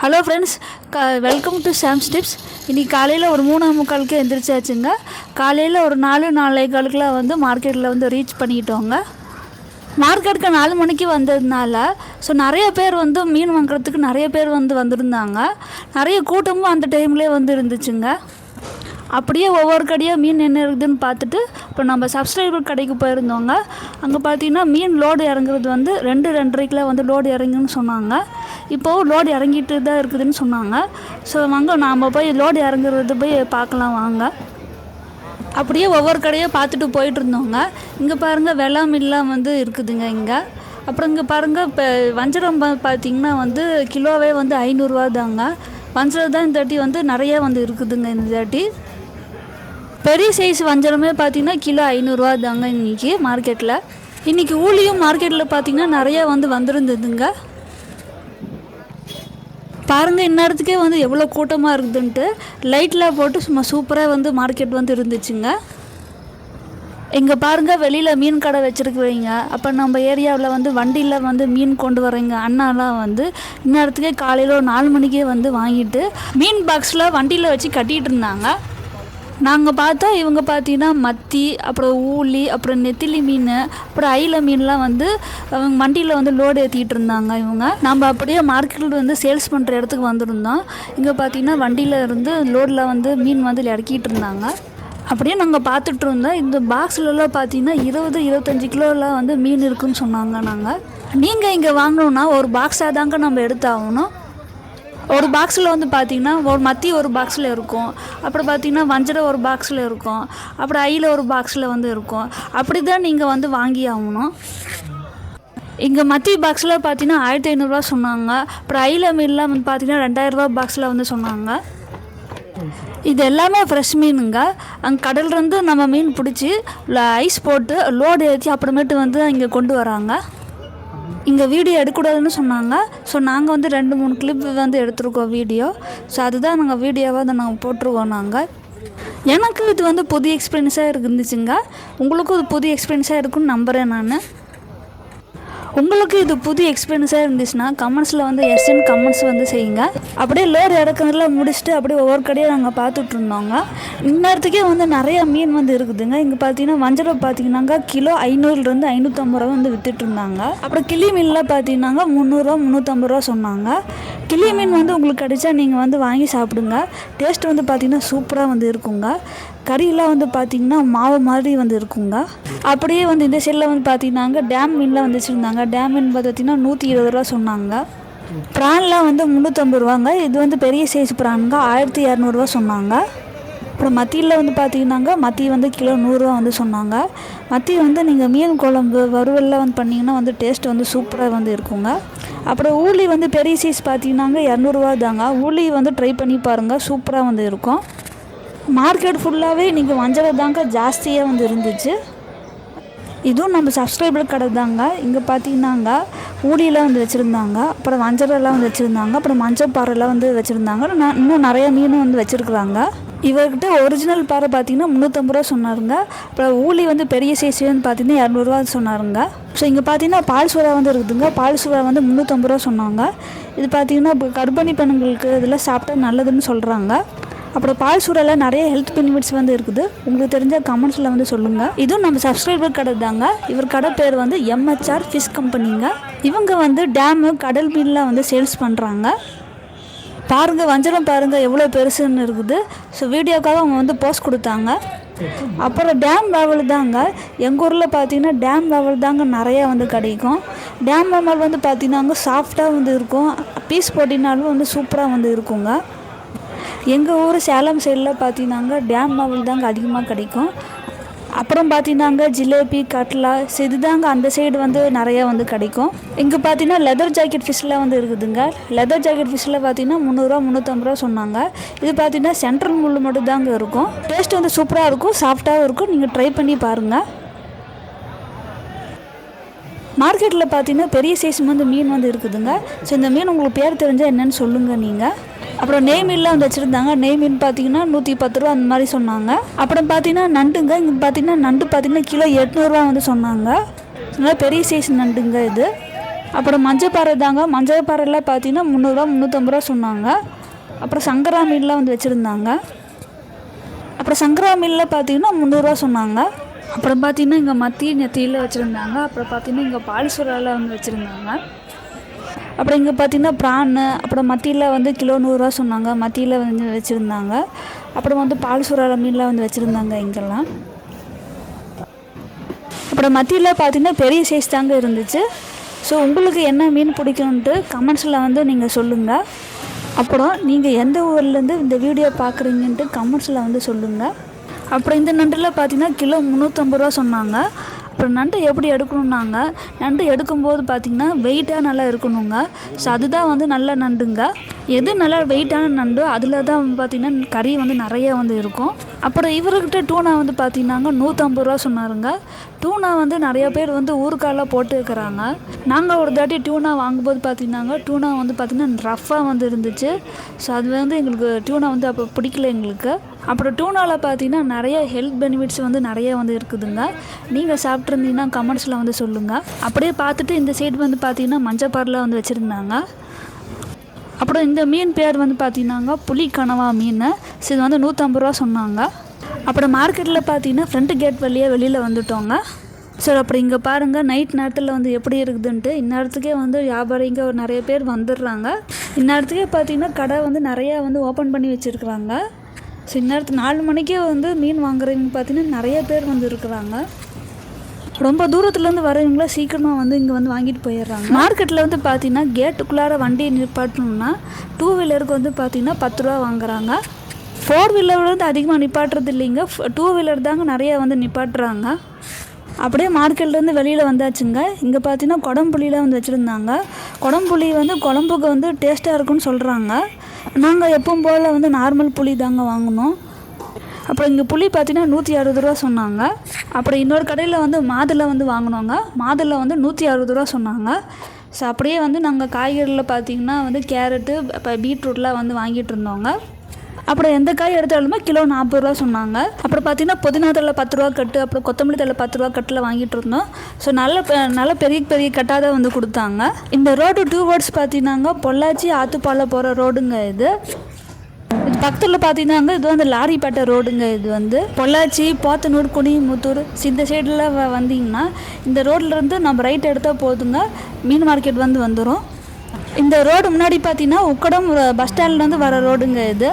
Hello friends க welcome to Sam's tips இன்றைக்கி காலையில் ஒரு மூணு முக்காலுக்கு எந்திரிச்சாச்சுங்க. காலையில் ஒரு நாலு நாலே காலுக்குலாம் வந்து மார்க்கெட்டில் வந்து ரீச் பண்ணிக்கிட்டோங்க மார்க்கெட்டுக்கு நாலு மணிக்கு வந்ததுனால ஸோ நிறைய பேர் வந்து மீன் வாங்குறதுக்கு நிறைய பேர் வந்து வந்திருந்தாங்க. நிறைய கூட்டமும் அந்த டைம்லேயே வந்து இருந்துச்சுங்க. அப்படியே ஒவ்வொரு கடையாக மீன் என்ன இருக்குதுன்னு பார்த்துட்டு இப்போ நம்ம சப்ஸ்கிரைபர் கடைக்கு போயிருந்தோங்க. அங்கே பார்த்தீங்கன்னா மீன் லோடு இறங்குறது வந்து ரெண்டு ரெண்டரைக்கெலாம் வந்து லோடு இறங்குன்னு சொன்னாங்க. இப்போது லோடு இறங்கிட்டு தான் இருக்குதுன்னு சொன்னாங்க. ஸோ வாங்க நாம் போய் லோடு இறங்குறது போய் பார்க்கலாம் வாங்க. அப்படியே ஒவ்வொரு கடையும் பார்த்துட்டு போயிட்டு இருந்தோங்க. இங்கே பாருங்கள் வெள்ளாமில்லாம் வந்து இருக்குதுங்க இங்கே. அப்புறம் இங்கே பாருங்கள் இப்போ வஞ்சரம் பார்த்தீங்கன்னா வந்து கிலோவே வந்து ஐநூறுரூவா தாங்க. வஞ்சரம் தான் இந்த தாட்டி வந்து நிறையா வந்து இருக்குதுங்க இந்த தாட்டி பெரிய சைஸ் வஞ்சரமே பார்த்தீங்கன்னா கிலோ ஐநூறுரூவா தாங்க இன்றைக்கி மார்க்கெட்டில் இன்றைக்கி ஊழியும் மார்க்கெட்டில் பார்த்தீங்கன்னா நிறையா வந்து வந்திருந்ததுங்க. பாருங்கள் இந்நேரத்துக்கே வந்து எவ்வளோ கூட்டமாக இருக்குதுன்ட்டு லைட்லாம் போட்டு சும்மா சூப்பராக வந்து மார்க்கெட் வந்து இருந்துச்சுங்க. இங்கே பாருங்கள் வெளியில் மீன் கடை வச்சுருக்குறீங்க. அப்போ நம்ம ஏரியாவில் வந்து வண்டியில் வந்து மீன் கொண்டு வரீங்க அண்ணாலாம் வந்து இந்நேரத்துக்கே காலையில் ஒரு நாலு மணிக்கே வந்து வாங்கிட்டு மீன் பாக்ஸில் வண்டியில் வச்சு கட்டிகிட்டு இருந்தாங்க. நாங்கள் பார்த்தா இவங்க பார்த்தீங்கன்னா மத்தி அப்புறம் ஊளி அப்புறம் நெத்திலி மீன் அப்புறம் ஐல மீன்லாம் வந்து அவங்க வண்டியில் வந்து லோடு ஏற்றிட்டு இருந்தாங்க இவங்க. நம்ம அப்படியே மார்க்கெட்டில் வந்து சேல்ஸ் பண்ணுற இடத்துக்கு வந்திருந்தோம். இங்கே பார்த்தீங்கன்னா வண்டியில் இருந்து லோடில் வந்து மீன் வந்து இறக்கிட்டு இருந்தாங்க. அப்படியே நாங்கள் பார்த்துட்டு இருந்தோம். இந்த பாக்ஸ்லலாம் பார்த்தீங்கன்னா இருபது இருபத்தஞ்சி கிலோலாம் வந்து மீன் இருக்குன்னு சொன்னாங்க நாங்கள் நீங்கள் இங்கே வாங்கணுன்னா ஒரு பாக்ஸாக தாங்க நம்ம எடுத்தாகணும். ஒரு பாக்ஸில் வந்து பார்த்தீங்கன்னா ஒரு மத்தி ஒரு பாக்ஸில் இருக்கும். அப்புறம் பார்த்தீங்கன்னா வஞ்சரம் ஒரு பாக்ஸில் இருக்கும். அப்புறம் ஐயில் ஒரு பாக்ஸில் வந்து இருக்கும். அப்படி தான் நீங்கள் வந்து வாங்கி ஆகணும். இங்கே மத்தி பாக்ஸில் பார்த்தீங்கன்னா ஆயிரத்தி ஐநூறுரூவா சொன்னாங்க. அப்புறம் ஐயில் மீன்லாம் வந்து பார்த்தீங்கன்னா ரெண்டாயிரரூபா பாக்ஸில் வந்து சொன்னாங்க. இது எல்லாமே ஃப்ரெஷ் மீனுங்க. அங்கே கடல்லேருந்து நம்ம மீன் பிடிச்சி ஐஸ் போட்டு லோடு ஏற்றி அப்புறமேட்டு வந்து இங்கே கொண்டு வராங்க. இங்கே வீடியோ எடுக்கக்கூடாதுன்னு சொன்னாங்க. ஸோ நாங்கள் வந்து ரெண்டு மூணு கிளிப் வந்து எடுத்திருக்கோம் வீடியோ. ஸோ அதுதான் நாங்கள் வீடியோவாக அதை நாங்கள் போட்டிருக்கோம் நாங்கள் எனக்கு இது வந்து புது எக்ஸ்பீரியன்ஸாக இருந்துச்சுங்க. உங்களுக்கும் இது புது எக்ஸ்பீரியன்ஸாக இருக்குன்னு நம்புகிறேன் நான். உங்களுக்கு இது புது எக்ஸ்பீரியன்ஸாக இருந்துச்சுன்னா கமெண்ட்ஸில் வந்து எஸ்என் கமெண்ட்ஸ் வந்து செய்யுங்க. அப்படியே லேர் இறக்குறதுல முடிச்சுட்டு அப்படியே ஒவ்வொரு கடையாக நாங்கள் பார்த்துட்டு இருந்தோங்க. இந்நேரத்துக்கே வந்து நிறைய மீன் வந்து இருக்குதுங்க. இங்கே பார்த்தீங்கன்னா வஞ்சரம் பார்த்தீங்கன்னாக்கா கிலோ ஐநூறுலேருந்து ஐநூற்றம்பது ரூபா வந்து விற்றுட்டு இருந்தாங்க. அப்புறம் கிளி மீன்லாம் பார்த்தீங்கன்னாங்க முந்நூறுரூவா முந்நூற்றம்பது ரூபா சொன்னாங்க. கிளி மீன் வந்து உங்களுக்கு கிடைச்சா நீங்கள் வந்து வாங்கி சாப்பிடுங்க. டேஸ்ட் வந்து பார்த்திங்கன்னா சூப்பராக வந்து இருக்குங்க. கறியெல்லாம் வந்து பார்த்தீங்கன்னா மாவு மாதிரி வந்து இருக்குங்க. அப்படியே வந்து இந்த சைடில் வந்து பார்த்தீங்கன்னாங்க டேம் மீன்லாம் வந்து வச்சுருந்தாங்க. டேம் மீன் பார்த்தீங்கன்னா நூற்றி இருபது ரூபா சொன்னாங்க. ப்ரான்லாம் வந்து முந்நூற்றம்பது ரூபாங்க. இது வந்து பெரிய சைஸ் ப்ரானுங்க. ஆயிரத்தி இரநூறுவா சொன்னாங்க. அப்புறம் மத்தியில் வந்து பார்த்தீங்கன்னாங்க மத்தி வந்து கிலோ நூறுரூவா வந்து சொன்னாங்க. மத்தி வந்து நீங்கள் மீன் குழம்பு வறுவல்லாம் வந்து பண்ணிங்கன்னா வந்து டேஸ்ட் வந்து சூப்பராக வந்து இருக்குங்க. அப்புறம் ஊளி வந்து பெரிய சைஸ் பார்த்தீங்கன்னாங்க இரநூறுவா தாங்க. ஊளி வந்து ட்ரை பண்ணி பாருங்கள் சூப்பராக வந்து இருக்கும். மார்க்கெட் ஃபுல்லாகவே இன்றைக்கி வஞ்சரம் தாங்க ஜாஸ்தியாக வந்து இருந்துச்சு. இதுவும் நம்ம சப்ஸ்கிரைபர் கடை தாங்க. இங்கே பார்த்தீங்கன்னாங்க ஊடியெல்லாம் வந்து வச்சுருந்தாங்க. அப்புறம் வஞ்சரெல்லாம் வந்து வச்சுருந்தாங்க. அப்புறம் மஞ்சள் பாறைலாம் வந்து வச்சுருந்தாங்க. இன்னும் நிறைய மீனும் வந்து வச்சுருக்குறாங்க. இவர்கிட்ட ஒரிஜினல் பாறை பார்த்தீங்கன்னா முந்நூற்றம்பது ரூபா சொன்னாருங்க. அப்புறம் ஊழி வந்து பெரிய சைஸ் வந்து பார்த்தீங்கன்னா இரநூறுவா சொன்னாருங்க. ஸோ இங்கே பார்த்தீங்கன்னா பால் சூறா வந்து இருக்குதுங்க. பால் சுறா வந்து முந்நூற்றம்பது ரூபா சொன்னாங்க. இது பார்த்தீங்கன்னா இப்போ கர்ப்பிணி பெண்களுக்கு இதெல்லாம் சாப்பிட்டா நல்லதுன்னு சொல்கிறாங்க அப்புறம் பால் சூடால நிறைய ஹெல்த் பெனிஃபிட்ஸ் வந்து இருக்குது. உங்களுக்கு தெரிஞ்ச கமெண்ட்ஸில் வந்து சொல்லுங்கள் இதுவும் நம்ம சப்ஸ்கிரைபர் கடை தாங்க. இவர் கடை பேர் வந்து எம்ஹெச்ஆர் ஃபிஷ் கம்பெனிங்க இவங்க வந்து டேமு கடல் மீன்லாம் வந்து சேல்ஸ் பண்ணுறாங்க பாருங்கள் வஞ்சரம் பாருங்கள் எவ்வளோ பெருசுன்னு இருக்குது. ஸோ வீடியோக்காக அவங்க வந்து போஸ்ட் கொடுத்தாங்க. அப்புறம் டேம் வேவல் தாங்க. எங்கள் ஊரில் பார்த்தீங்கன்னா டேம் வேவல் தாங்க நிறையா வந்து கிடைக்கும். டேம் வேவல் வந்து பார்த்தீங்கன்னா சாஃப்டாக வந்து இருக்கும். பீஸ் போட்டினாலும் வந்து சூப்பராக வந்து இருக்குங்க. எங்கள் ஊர் சேலம் சைடில் பார்த்தீங்கன்னாங்க டேம் லெவல் தாங்க அதிகமாக கிடைக்கும். அப்புறம் பார்த்தீங்கன்னாங்க ஜிலேபி கட்லா ஸோ இதுதாங்க அந்த சைடு வந்து நிறையா வந்து கிடைக்கும். இங்கே பார்த்தீங்கன்னா லெதர் ஜாக்கெட் ஃபிஷ்லாம் வந்து இருக்குதுங்க. லெதர் ஜாக்கெட் ஃபிஷ்ஷில் பார்த்தீங்கன்னா முந்நூறுரூவா முந்நூற்றம்பது ரூபா சொன்னாங்க. இது பார்த்தீங்கன்னா சென்ட்ரல் முள் மட்டும் தாங்க இருக்கும். டேஸ்ட் வந்து சூப்பராக இருக்கும் சாஃப்டாகவும் இருக்கும். நீங்கள் ட்ரை பண்ணி பாருங்கள் மார்க்கெட்டில் பார்த்தீங்கன்னா பெரிய சைஸ் வந்து மீன் வந்து இருக்குதுங்க. ஸோ இந்த மீன் உங்களுக்கு பேர் தெரிஞ்சால் என்னன்னு சொல்லுங்கள் நீங்கள் அப்புறம் நேம் இல்லை வந்து வச்சுருந்தாங்க. நேமின்னு மீன் பார்த்தீங்கன்னா நூற்றி பத்து ரூபா அந்த மாதிரி சொன்னாங்க. அப்புறம் பார்த்தீங்கன்னா நண்டுங்க இங்கே பார்த்தீங்கன்னா நண்டு பார்த்தீங்கன்னா கிலோ எட்நூறுரூவா வந்து சொன்னாங்க. நல்லா பெரிய சைஸ் நண்டுங்க இது. அப்புறம் மஞ்சப்பாறை தாங்க. மஞ்சப்பாறையில் பார்த்தீங்கன்னா முந்நூறுரூவா முந்நூற்றம்பது ரூபா சொன்னாங்க. அப்புறம் சங்கரா மீன்லாம் வந்து வச்சுருந்தாங்க. அப்புறம் சங்கரா மீனில் பார்த்தீங்கன்னா முந்நூறுரூவா சொன்னாங்க. அப்புறம் பார்த்தீங்கன்னா இங்கே மத்திய நெத்தியில் வச்சுருந்தாங்க. அப்புறம் பார்த்தீங்கன்னா இங்கே பால் வந்து வச்சுருந்தாங்க. அப்புறம் இங்கே பார்த்தீங்கன்னா ப்ரான்னு அப்புறம் மத்தியில் வந்து கிலோ நூறுரூவா சொன்னாங்க. மத்தியில் வந்து வச்சுருந்தாங்க. அப்புறம் வந்து பால் சுறால மீன்லாம் வந்து வச்சுருந்தாங்க இங்கெல்லாம். அப்புறம் மத்தியில் பார்த்தீங்கன்னா பெரிய சைஸ் தாங்க இருந்துச்சு. ஸோ உங்களுக்கு என்ன மீன் பிடிக்கும்ன்ட்டு கமெண்ட்ஸில் வந்து நீங்கள் சொல்லுங்கள் அப்புறம் நீங்கள் எந்த ஊர்லேருந்து இந்த வீடியோ பார்க்குறீங்கன்ட்டு கமெண்ட்ஸில் வந்து சொல்லுங்கள் அப்புறம் இந்த நண்டில் பார்த்தீங்கன்னா கிலோ முந்நூற்றம்பது ரூபா சொன்னாங்க. அப்புறம் நண்டு எப்படி எடுக்கணுன்னாங்க நண்டு எடுக்கும்போது பார்த்திங்கன்னா வெயிட்டாக நல்லா இருக்கணுங்க. ஸோ அதுதான் வந்து நல்ல நண்டுங்க. எது நல்லா வெயிட்டான நண்டோ அதில் தான் பார்த்திங்கன்னா கறி வந்து நிறையா வந்து இருக்கும். அப்புறம் இவர்கிட்ட டூனா வந்து பார்த்திங்கன்னாங்க நூற்றம்பது ரூபா சொன்னாருங்க. டூனா வந்து நிறைய பேர் வந்து ஊருக்காலாம் போட்டு இருக்கிறாங்க நாங்கள் ஒரு தாட்டி டூனா வாங்கும்போது பார்த்திங்கன்னாங்க டூனா வந்து பார்த்திங்கன்னா ரஃப்பாக வந்து இருந்துச்சு. ஸோ அது வந்து எங்களுக்கு டூனா வந்து அப்போ பிடிக்கல எங்களுக்கு. அப்புறம் டூனாவில் பார்த்தீங்கன்னா நிறைய ஹெல்த் பெனிஃபிட்ஸ் வந்து நிறைய வந்து இருக்குதுங்க. நீங்கள் சாப்பிட்ருந்தீங்கன்னா கமெண்ட்ஸில் வந்து சொல்லுங்கள் அப்படியே பார்த்துட்டு இந்த சைடு வந்து பார்த்திங்கன்னா மஞ்சப்பாரில் வந்து வச்சுருந்தாங்க. அப்புறம் இந்த மீன் பேர் வந்து பார்த்தீங்கன்னாங்க புலி கனவா மீன் ஸோ இது வந்து நூற்றம்பது ரூபா சொன்னாங்க. அப்புறம் மார்க்கெட்டில் பார்த்தீங்கன்னா ஃப்ரண்ட் கேட் வழியாக வெளியில் வந்துட்டோங்க. சரி அப்புறம் இங்கே பாருங்கள் நைட் நேரத்தில் வந்து எப்படி இருக்குதுன்ட்டு. இந்நேரத்துக்கே வந்து வியாபாரிங்க நிறைய பேர் வந்துடுறாங்க. இந்நேரத்துக்கே பார்த்தீங்கன்னா கடை வந்து நிறையா வந்து ஓப்பன் பண்ணி வச்சுருக்குறாங்க. ஸோ இந்நேரத்து நாலு மணிக்கே வந்து மீன் வாங்குறவங்க பார்த்தீங்கன்னா நிறைய பேர் வந்து இருக்கிறாங்க. ரொம்ப தூரத்துலேருந்து வரவங்கள சீக்கிரமாக வந்து இங்கே வந்து வாங்கிட்டு போயிடுறாங்க. மார்க்கெட்டில் வந்து பார்த்தீங்கன்னா கேட்டுக்குள்ளார வண்டியை நிப்பாட்டணும்னா டூ வீலருக்கு வந்து பார்த்திங்கன்னா பத்து ரூபா வாங்குறாங்க. ஃபோர் வீலர் வந்து அதிகமாக நிப்பாட்டுறது இல்லைங்க. டூ வீலர் தாங்க நிறையா வந்து நிப்பாட்டுறாங்க. அப்படியே மார்க்கெட்லேருந்து வெளியில் வந்தாச்சுங்க. இங்கே பார்த்தீங்கன்னா குடம்புளியில் வந்து வச்சுருந்தாங்க. குடம்புளி வந்து குழம்புக்கு வந்து டேஸ்ட்டாக இருக்குன்னு சொல்கிறாங்க நாங்கள் எப்பவும் போல் வந்து நார்மல் புளி தாங்க வாங்கினோம் அப்புறம் இங்கே புளி பார்த்தீங்கன்னா நூற்றி அறுபது ரூபா சொன்னாங்க. அப்புறம் இன்னொரு கடையில் வந்து மாதுளை வந்து வாங்கினோங்க மாதுளை வந்து நூற்றி அறுபது ரூபா சொன்னாங்க. ஸோ அப்படியே வந்து நாங்கள் காய்கறியில் பார்த்தீங்கன்னா வந்து கேரட்டு இப்போ பீட்ரூட்லாம் வந்து வாங்கிட்டு இருந்தோங்க அப்புறம் எந்த காய் எடுத்தாலுமே கிலோ நாற்பது ரூபா சொன்னாங்க. அப்புறம் பார்த்தீங்கன்னா புதினா தலை பத்து ரூபா கட்டு அப்புறம் கொத்தமல்லி தலை பத்து ரூபா கட்டில் வாங்கிட்டு இருந்தோம். ஸோ நல்ல நல்ல பெரிய பெரிய கட்டாக தான் வந்து கொடுத்தாங்க. இந்த ரோடு டூ வேர்ட்ஸ் பார்த்தீங்கன்னாங்க பொள்ளாச்சி ஆத்துப்பாலை போகிற ரோடுங்க இது. பக்கத்தில் பார்த்தீங்கன்னா இது வந்து லாரிப்பேட்டை ரோடுங்க. இது வந்து பொள்ளாச்சி போத்தனூர் குனிமுத்தூர் ஸோ இந்த சைடில் வந்தீங்கன்னா இந்த ரோட்லேருந்து நம்ம ரைட் எடுத்தால் போதுங்க. மீன் மார்க்கெட் வந்து வந்துடும் இந்த ரோடு முன்னாடி பார்த்தீங்கன்னா உக்கடம் பஸ் ஸ்டாண்ட்லேருந்து வர ரோடுங்க இது.